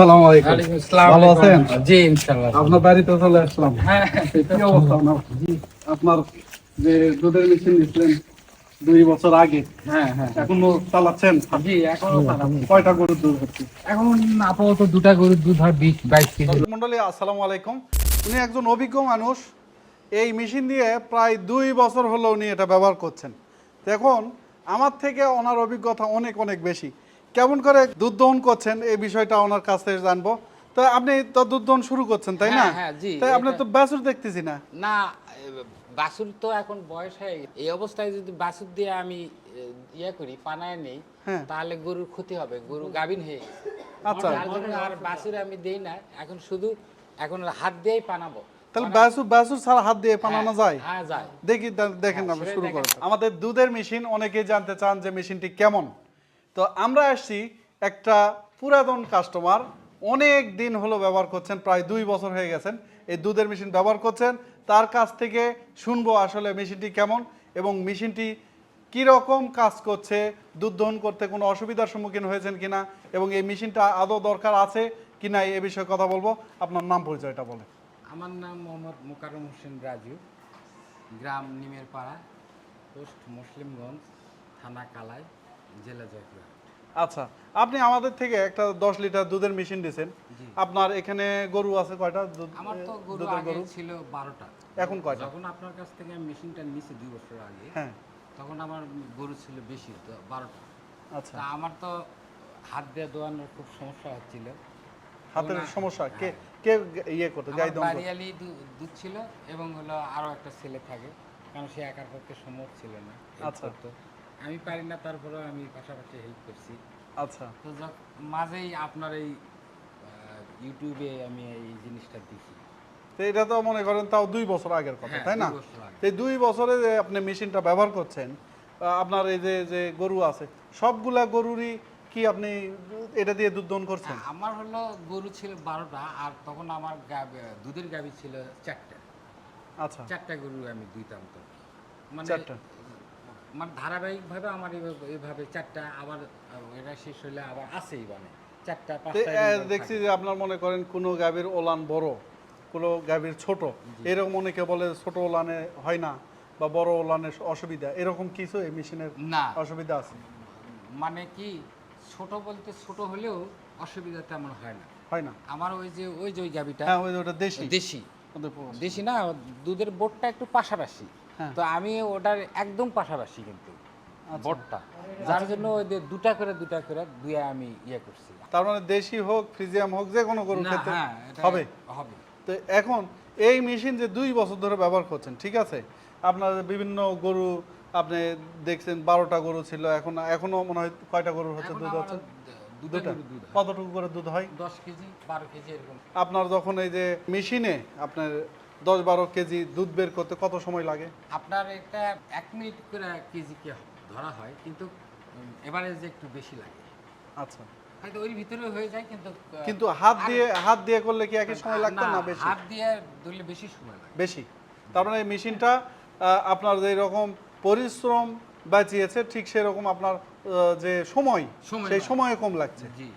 আসসালামু আলাইকুম। ভালো আছেন? জি ইনশাআল্লাহ আপনার বাড়িতে চলে আসলাম। হ্যাঁ কি অবস্থা আপনার? আপনার যে দুধের মেশিন নিছিলেন দুই বছর আগে হ্যাঁ হ্যাঁ। এখনও চালাচ্ছেন? জি এখনও কয়টা গরুর দুধ হচ্ছে? এখন আপাতত দুটা গরুর দুধ হয় বিশ বাইশ কেজি। মন্ডলী আসসালামু আলাইকুম। উনি একজন অভিজ্ঞ মানুষ। এই মেশিন দিয়ে প্রায় দুই বছর হলো উনি এটা ব্যবহার করছেন। তো এখন আমার থেকে ওনার অভিজ্ঞতা অনেক অনেক বেশি। কেমন করে দুধ দহন করছেন এই বিষয়টা ওনার কাছ থেকে জানব। তো আপনি তো দুধ দহন শুরু করছেন তাই না? হ্যাঁ, হ্যাঁ, তাই আপনি তো বাছুর দেখতেছি না। না এ, বাছুর তো এখন বয়স হয়ে। এই অবস্থায় যদি বাছুর দিয়ে আমি ইয়ে করি পানায় নেই হ্যাঁ। তাহলে গরুর ক্ষতি হবে গরু গাভিন হয়ে আচ্ছা। আর বাছুর আমি দেই না এখন শুধু এখন হাত দিয়েই পানাবো। তাহলে বাছুর বাছুর ছাড়া হাত দিয়ে পানানো যায়? হ্যাঁ যায়। দেখি দেখেন সেটাই শুরু। করেন। আমাদের দুধের মেশিন অনেকেই জানতে চান যে মেশিনটি কেমন। তো আমরা আসছি একটা পুরাতন কাস্টমার অনেক দিন হলো ব্যবহার করছেন, প্রায় দুই বছর হয়ে গেছেন, এই দুধের মেশিন ব্যবহার করছেন। তার কাছ থেকে শুনব আসলে মেশিনটি কেমন এবং মেশিনটি রকম কাজ করছে, দুধ দহন করতে কোনো অসুবিধার সম্মুখীন হয়েছেন কিনা এবং এই মেশিনটা আদৌ দরকার আছে কিনা এ বিষয়ে কথা বলব। আপনার নাম পরিচয়টা বলে আমার নাম মোহাম্মদ মোকারম হোসেন রাজু, গ্রাম নিমের পাড়া পোস্ট মুসলিমগঞ্জ, থানা কালাই। জেলা আচ্ছা আপনি আমাদের থেকে একটা দশ লিটার দুধের মেশিন দিয়েছেন আপনার এখানে গরু আছে কয়টা? দুধ আমার তো গরু আগে ছিল বারোটা। এখন কয়টা? যখন আপনার কাছ থেকে আমি মেশিনটা নিছি দুই বছর আগে হ্যাঁ। তখন আমার গরু ছিল বেশি তো বারোটা। আচ্ছা। আমার তো হাত দিয়ে দোয়ানোর খুব সমস্যা হচ্ছিল। হাতের সমস্যা? কে কে ইয়ে করতে? গাই দম বাড়িয়ালি দুধ ছিল এবং হলো আরও একটা ছেলে থাকে কারণ সে একার পক্ষে সম্ভব ছিল না। আচ্ছা। আমি পারি না তারপরেও আমি পাশাপাশি হেল্প করছি। আচ্ছা। তো মাঝেই আপনার এই ইউটিউবে আমি এই জিনিসটা দেখি। তো এটা তো মনে করেন তাও দুই বছর আগের কথা হ্যাঁ, তাই না? এই দুই বছরে যে আপনি মেশিনটা ব্যবহার করছেন আপনার এই যে যে গরু আছে সবগুলা গরুরই কি আপনি এটা দিয়ে দুধ দহন করছেন? হ্যাঁ, আমার হলো গরু ছিল বারোটা আর তখন আমার দুধের গাভী ছিল চারটা। আচ্ছা। চারটা গরু আমি দুইতাম তো মানে চারটা। মানে ধারাবাহিকভাবে আমার এইভাবে- চারটা আবার এটা শেষ হলে আবার আছেই মানে চারটা পাঁচটা দেখছি যে আপনার মনে করেন কোনো গাভীর ওলান বড় কোনো গাভীর ছোট। এরকম অনেকে বলে ছোট ওলানে হয় না বা বড় ওলানের অসুবিধা। এরকম কিছু এই মেশিনের না। অসুবিধা আছে? মানে কি ছোট বলতে ছোট হলেও অসুবিধা তেমন হয় না। হয় না? আমার ওই যে ওই যে ওই গাবিটা হ্যাঁ ওই ওটা দেশি। দেশি। দেশি না দুধের বোটটা একটু পাশাপাশি। তো আমি ওটার একদম পাশাপাশি কিন্তু আচ্ছা। বোটটা। যার জন্য ওই যে দুটা করে দুটা করে দুয়ে আমি ইয়ে করছি। তার মানে দেশি হোক ফ্রিজিয়াম হোক যে কোনো গরুর ক্ষেত্রে হ্যাঁ, হবে। হবে। তো এখন এই মেশিন যে দুই বছর ধরে ব্যবহার করছেন ঠিক আছে? আপনার বিভিন্ন গরু আপনি দেখছেন বারোটা গরু ছিল এখন এখনও মনে হয় কয়টা গরু হচ্ছে দুধ হচ্ছে? হয়। কতটুকু করে দুধ হয়? দশ কেজি বারো কেজি এরকম। আপনার যখন এই যে মেশিনে আপনার দশ বারো কেজি দুধ বের করতে কত সময় লাগে? আপনার এটা এক মিনিট করে কেজি কে ধরা হয় কিন্তু এভারেজ একটু বেশি লাগে। আচ্ছা। হয়তো ওই ভিতরে হয়ে যায় কিন্তু কিন্তু হাত দিয়ে হাত দিয়ে করলে কি একই সময় লাগতো না বেশি? হাত দিয়ে ধরলে বেশি সময় লাগে। বেশি। তার মানে এই মেশিনটা আপনার যে রকম পরিশ্রম বাঁচিয়েছে ঠিক সেরকম আপনার যে সময় সেই। সময়ে কম লাগছে। জি।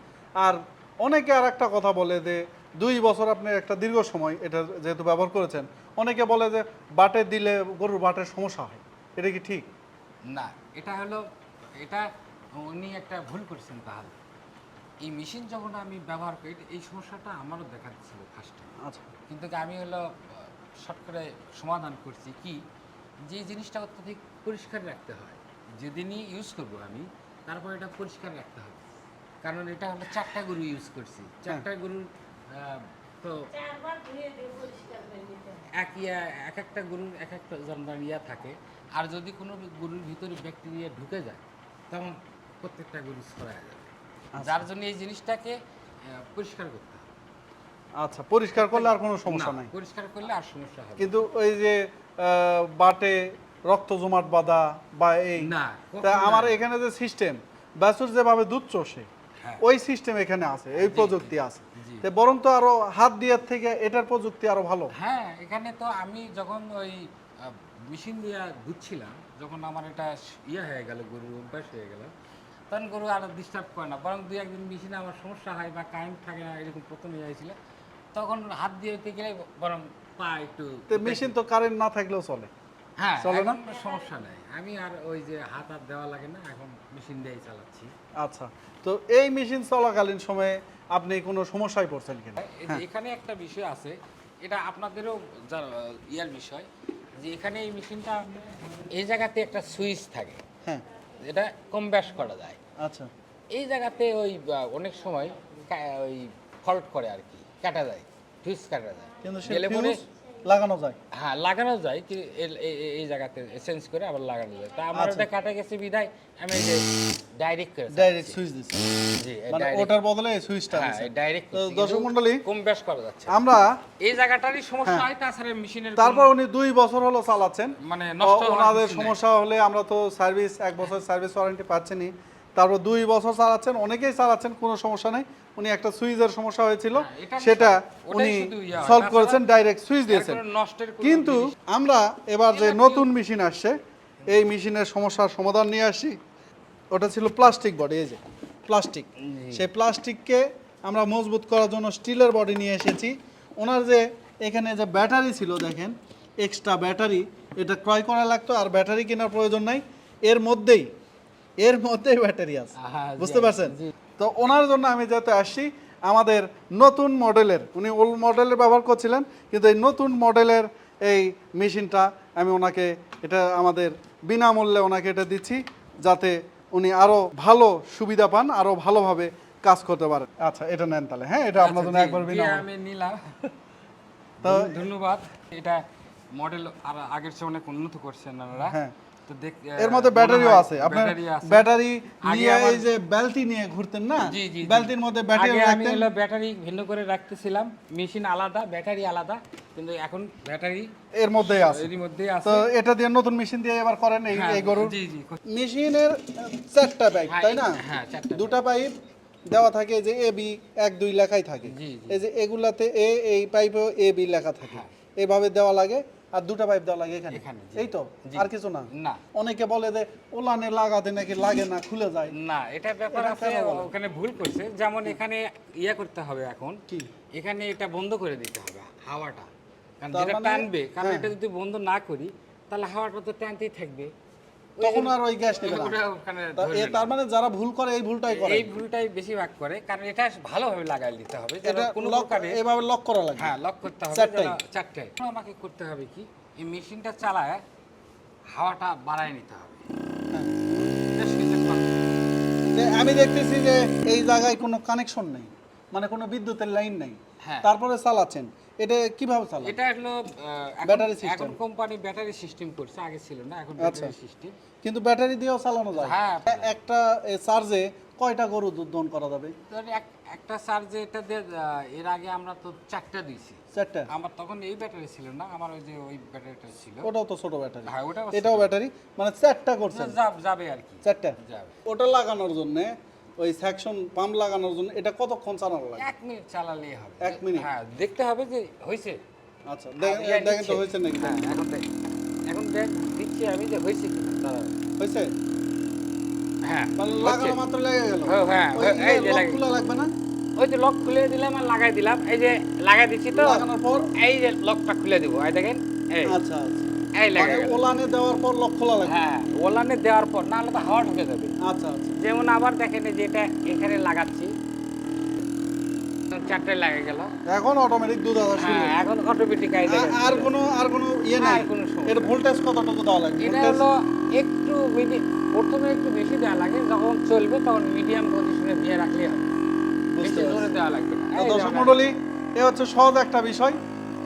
আর অনেকে আর একটা কথা বলে যে দুই বছর আপনি একটা দীর্ঘ সময় এটা যেহেতু ব্যবহার করেছেন অনেকে বলে যে বাটে দিলে গরুর বাটের সমস্যা হয়। এটা কি ঠিক? না এটা হলো এটা উনি একটা ভুল করছেন তাহলে। এই মেশিন যখন আমি ব্যবহার করি এই সমস্যাটা আমারও দেখা দিচ্ছিল ফার্স্টে আচ্ছা। কিন্তু আমি হলো শর্ট করে সমাধান করছি কি যে জিনিসটা অত্যধিক পরিষ্কার রাখতে হয় যেদিনই ইউজ করব আমি তারপর এটা পরিষ্কার রাখতে হবে। কারণ এটা হলো চারটা গরু ইউজ করছি। চারটা গরুর তো এক ইয়া এক একটা গরুর এক একটা জন্মার ইয়া থাকে। আর যদি কোনো গরুর ভিতরে ব্যাকটেরিয়া ঢুকে যায় তখন প্রত্যেকটা গরু ছড়ায় যাবে যার জন্য এই জিনিসটাকে পরিষ্কার করতে হবে। আচ্ছা পরিষ্কার করলে আর কোনো সমস্যা নাই। পরিষ্কার করলে আর সমস্যা হবে কিন্তু ওই যে বাটে রক্ত জমাট বাঁধা বা এই না তা আমার এখানে যে সিস্টেম বাছুর যেভাবে দুধ চষে। ওই সিস্টেম এখানে আছে এই প্রযুক্তি আছে। তো বরং তো আরও হাত দিয়ে থেকে এটার প্রযুক্তি আরও ভালো। হ্যাঁ এখানে তো আমি যখন ওই মেশিন দিয়ে ধুচ্ছিলাম যখন আমার এটা ইয়ে হয়ে গেল গরুর অভ্যাস হয়ে গেল তখন গরু আর ডিস্টার্ব করে না। বরং দুই একদিন মেশিনে আমার সমস্যা হয় বা কারেন্ট থাকে না এরকম প্রথমে হয়েছিল তখন হাত দিয়ে গেলে বরং পা একটু মেশিন তো কারেন্ট না থাকলেও চলে। হ্যাঁ চলে না? সমস্যা নাই। আমি আর ওই যে হাত আর দেওয়া লাগে না এখন মেশিন দিয়েই চালাচ্ছি। আচ্ছা তো এই মেশিন চলাকালীন সময়ে আপনি কোনো সমস্যায় পড়ছেন কিনা? যে এখানে একটা বিষয় আছে এটা আপনাদেরও ইয়ার বিষয় যে এখানে এই মেশিনটা এই জায়গাতে একটা সুইচ থাকে। হ্যাঁ। এটা কম ব্যাস করা যায়। আচ্ছা। এই জায়গাতে ওই অনেক সময় ওই ফল্ট করে আর কি কাটা যায় ফিউজ কাটা যায়। কিন্তু লাগানো যায়। হ্যাঁ লাগানো যায় কি এই জায়গাতে চেঞ্জ করে আবার লাগানো যায়। তা আমার আচ্ছা। ওটা কাটা গেছে বিদায় আমি যে ডাইরেক্ট করে ডাইরেক্ট সুইচ দিচ্ছে। জি মানে ওটার বদলে সুইচটা হ্যাঁ ডাইরেক্ট দর্শক মণ্ডলী কম ব্যাস করা যাচ্ছে। আমরা এই জায়গাটারই সমস্যা হ্যাঁ। হয় তাছাড়া মেশিনের তারপর উনি দুই বছর হলো চালাচ্ছেন। মানে নষ্ট ওনাদের সমস্যা হলে আমরা তো সার্ভিস এক বছর সার্ভিস ওয়ারেন্টি পাচ্ছেনই। তারপর দুই বছর চালাচ্ছেন অনেকেই চালাচ্ছেন কোনো সমস্যা নেই। উনি একটা সুইচের সমস্যা হয়েছিল। হ্যাঁ, সেটা উনি শুধু ইয়া। সলভ করেছেন ডাইরেক্ট সুইচ দিয়েছেন। কিন্তু আমরা এবার যে নতুন মেশিন আসছে এই মেশিনের সমস্যার সমাধান নিয়ে আসি ওটা ছিল প্লাস্টিক বডি এই যে প্লাস্টিক সেই প্লাস্টিককে আমরা মজবুত করার জন্য স্টিলের বডি নিয়ে এসেছি। ওনার যে এখানে যে ব্যাটারি ছিল দেখেন এক্সট্রা ব্যাটারি এটা ক্রয় করা লাগতো আর ব্যাটারি কেনার প্রয়োজন নাই। এর মধ্যেই এর মধ্যেই ব্যাটারি আছে। বুঝতে পারছেন। তো ওনার জন্য আমি যেহেতু আসছি আমাদের নতুন মডেলের উনি ওল্ড মডেলের ব্যবহার করছিলেন কিন্তু এই নতুন মডেলের এই মেশিনটা আমি ওনাকে এটা আমাদের বিনামূল্যে ওনাকে এটা দিচ্ছি যাতে উনি আরও ভালো সুবিধা পান আরও ভালোভাবে কাজ করতে পারেন। আচ্ছা এটা নেন তাহলে হ্যাঁ এটা আপনার জন্য আচ্ছা, একবার জি, আমি নিলাম। তো- ধন্যবাদ। এটা মডেল আর আগের চেয়ে অনেক উন্নত করছেন আপনারা। হ্যাঁ। এর মধ্যে ব্যাটারিও আছে। আপনার ব্যাটারি নিয়ে এই যে ব্যালতি নিয়ে ঘুরতেন না। ব্যালতির মধ্যে ব্যাটারি আমি হলো ব্যাটারি ভিন্ন করে রাখতেছিলাম। মেশিন আলাদা ব্যাটারি আলাদা। কিন্তু এখন ব্যাটারি এর মধ্যেই আছে। এরই মধ্যেই আছে। তো এটা দিয়ে নতুন মেশিন দিয়ে এবার করেন এই হ্যাঁ, এই গরুর। জি জি মেশিনের চারটা পাইপ হ্যাঁ, তাই না? হ্যাঁ, চারটা দুটা পাইপ দেওয়া থাকে যে এ বি এক দুই লেখাই থাকে। এই যে এগুলাতে এ এই পাইপেও এ বি লেখা থাকে। হ্যাঁ। এইভাবে দেওয়া লাগে। আর দুটা পাইপ দেওয়া লাগে এখানে? এই তো? আর কিছু না? না। অনেকে বলে যে ওলানে লাগাতে নাকি লাগে না খুলে যায়। না এটা ব্যাপার আছে ওখানে ভুল করছে। যেমন এখানে ইয়া করতে হবে এখন। কি? এখানে এটা বন্ধ করে দিতে হবে হাওয়াটা। কারণ যেটা মানে- টানবে কারণ হ্যাঁ। এটা যদি বন্ধ না করি তাহলে হাওয়াটা তো টানতেই থাকবে। তখন আর ওই গ্যাস নেবে না। তার মানে যারা ভুল করে এই ভুলটাই করে। এই ভুলটাই বেশিরভাগ করে কারণ এটা ভালোভাবে লাগাই দিতে হবে এটা কোনো এভাবে লক করা লাগবে হ্যাঁ লক করতে হবে চারটায় আমাকে করতে হবে কি এই মেশিনটা চালায় হাওয়াটা বাড়ায় নিতে হবে। আমি দেখতেছি যে এই জায়গায় কোনো কানেকশন নেই মানে কোনো বিদ্যুতের লাইন নেই। হ্যাঁ। তারপরে চালাচ্ছেন। এটা কীভাবে চালান? এটা হলো ব্যাটারি system। এখন কোম্পানি ব্যাটারি সিস্টেম করছে আগে ছিল না এখন আচ্ছা। ব্যাটারি সিস্টেম কিন্তু ব্যাটারি দিয়েও চালানো যায়। হ্যাঁ। একটা চার্জে কয়টা গরু দুধ দহন করা যাবে? এক- একটা চার্জে এটা এর আগে আমরা তো চারটা দিয়েছি। চারটা? আমার তখন এই ব্যাটারি ছিল না আমার ওই যে ওই ব্যাটারিটা ছিল। ওটাও তো ছোট ব্যাটারি হ্যাঁ ওটা এটাও ব্যাটারি মানে চারটা করছেন? যাবে আর কি। চারটা? যাবে। ওটা লাগানোর জন্য ওই সেকশন পাম্প লাগানোর জন্য এটা কতক্ষণ চালানো লাগে? এক মিনিট চালালেই হবে। এক মিনিট? হ্যাঁ দেখতে হবে যে হয়েছে। আচ্ছা দেখেন তো হয়েছে নাকি? হ্যাঁ এখন দেখ। এখন দেখ দিচ্ছি আমি যে হয়েছে কিনা হয়েছে? হ্যাঁ লাগানো মাত্র লেগে গেল। হ্যাঁ, হ্যাঁ, এই যে লাগবে না? ওই যে লক খুলে দিলাম আর লাগাই দিলাম। এই যে লাগাই দিচ্ছি তো। লাগানোর পর? এই যে লকটা খুলে দিব। এই দেখেন এই। আচ্ছা আচ্ছা। এই মানে ওলানে দেওয়ার পর লক খোলা লাগবে। হ্যাঁ ওলানে দেওয়ার পর তো হাওয়া ঢুকে যাবে। আচ্ছা আচ্ছা। যেমন আবার দেখেন যে এটা এখানে লাগাচ্ছি চারটে লাগে গেল। এখন অটোমেটিক দুধ আসা শুরু হ্যাঁ এখন অটোমেটিক আই আর কোনো আর কোনো ইয়ে আর নাই কোনো সমস্যা এর ভোল্টেজ কতটুকু দেওয়া লাগবে? এটা হলো একটু মিডি- প্রথমে একটু বেশি দেওয়া লাগে যখন চলবে তখন মিডিয়াম পজিশনে দিয়ে রাখলে হবে। বেশি জোরে দেওয়া লাগবে না। দর্শক। মণ্ডলী এ হচ্ছে সহজ একটা বিষয়।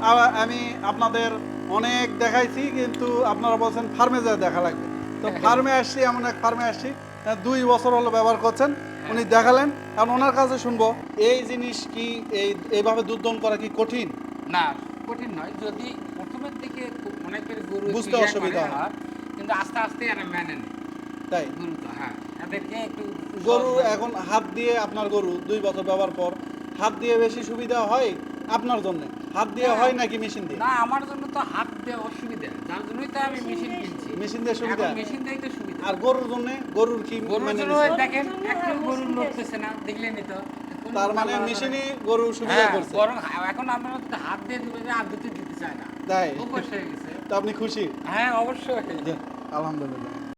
আর আমি আপনাদের অনেক দেখাইছি কিন্তু আপনারা বলছেন ফার্মে যায় দেখা লাগবে। তো ফার্মে আসছি এমন এক ফার্মে আসছি দুই বছর হলো ব্যবহার করছেন উনি দেখালেন কারণ ওনার কাছে শুনব এই জিনিস কি এই এইভাবে দুধ দহন করা কি কঠিন? না কঠিন নয় যদি প্রথমের দিকে অনেকের গরু বুঝতে অসুবিধা হয়। কিন্তু আস্তে আস্তে এরা মেনে নেয়। তাই? গরু তো হ্যাঁ এদেরকে একটু গরু এখন হাত দিয়ে আপনার গরু দুই বছর ব্যবহার পর হাত দিয়ে বেশি সুবিধা হয় আপনার জন্য? হাত দিয়ে হ্যাঁ। হয় নাকি মেশিন দিয়ে? না আমার তো অসুবিধা যার জন্যই তো আমি মেশিন কিনছি। মেশিন দিয়ে সুবিধা। এখন মেশিন দিয়েই তো সুবিধা। আর গরুর জন্য গরুর কি গরুর মানে জন্য দেখেন একটু গরু নড়তেছে না দেখলেনই তো? তার মানে মেশিনই গরু সুবিধা হ্যাঁ, করছে। বরং এখন আমরা তো হাত দিয়ে যে হাত দিতে চায় না। তাই? হয়ে গেছে। তো আপনি খুশি? হ্যাঁ অবশ্যই। আলহামদুলিল্লাহ।